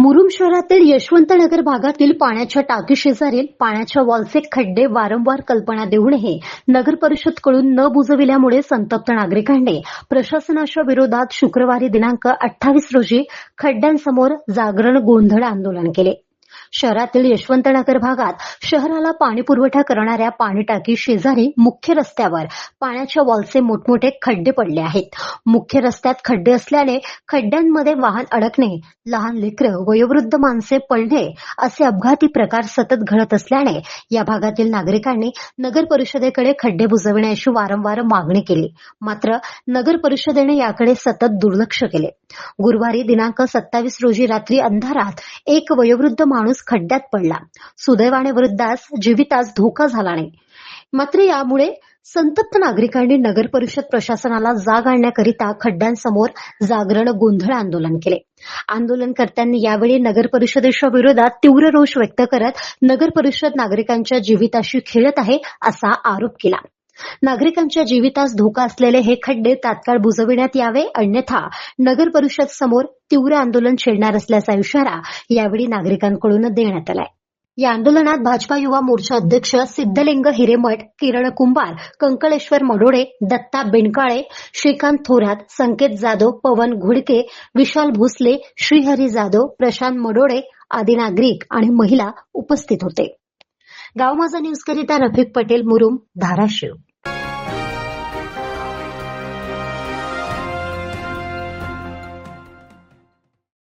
मुरुम शहरातील यशवंतनगर भागातील पाण्याच्या टाकी शेजारील पाण्याच्या वॉलचे खड्डे वारंवार कल्पना देऊनही नगर परिषदकडून न बुजविल्यामुळे संतप्त नागरिकांनी प्रशासनाच्या विरोधात शुक्रवारी दिनांक अठ्ठावीस रोजी खड्ड्यांसमोर जागरण गोंधळ आंदोलन केले. शहरातील यशवंतनगर भागात शहराला पाणी पुरवठा करणाऱ्या पाणी टाकी शेजारी मुख्य रस्त्यावर पाण्याच्या वॉलचे मोठमोठे खड्डे पडले आहेत. मुख्य रस्त्यात खड्डे असल्याने खड्ड्यांमध्ये वाहन अडकणे लहान लेकरं वयोवृद्ध माणसे पडणे असे अपघाती प्रकार सतत घडत असल्याने या भागातील नागरिकांनी नगर परिषदेकडे खड्डे बुजविण्याची वारंवार मागणी केली. मात्र नगर परिषदेने याकडे सतत दुर्लक्ष केले. गुरुवारी दिनांक सत्तावीस रोजी रात्री अंधारात एक वयोवृद्ध माणूस खड्ड्यात पडला. सुदैवाने वृद्धास जीवितास धोका झाला नाही. मात्र यामुळे संतप्त नागरिकांनी नगर परिषद प्रशासनाला जाग आणण्याकरिता खड्ड्यांसमोर जागरण गोंधळ आंदोलन केले. आंदोलनकर्त्यांनी यावेळी नगर परिषदेच्या विरोधात तीव्र रोष व्यक्त करत नगर परिषद नागरिकांच्या जीविताशी खेळत आहे असा आरोप केला. नागरिकांच्या जीवितास धोका असलेले हे खड्डे तात्काळ बुजविण्यात यावे. अन्यथा नगर परिषद समोर तीव्र आंदोलन छेडणार असल्याचा इशारा यावेळी नागरिकांकडून देण्यात आलाय. या आंदोलनात भाजपा युवा मोर्चा अध्यक्ष सिद्धलिंग हिरेमठ किरण कुंभार कंकळेश्वर मडोडे दत्ता बेणकाळे श्रीकांत थोरात संकेत जाधव पवन घुडके विशाल भोसले श्रीहरी जाधव प्रशांत मडोडे आदी नागरिक आणि महिला उपस्थित होते. गाव माझा न्यूजकरिता रफिक पटेल मुरुम धाराशिव.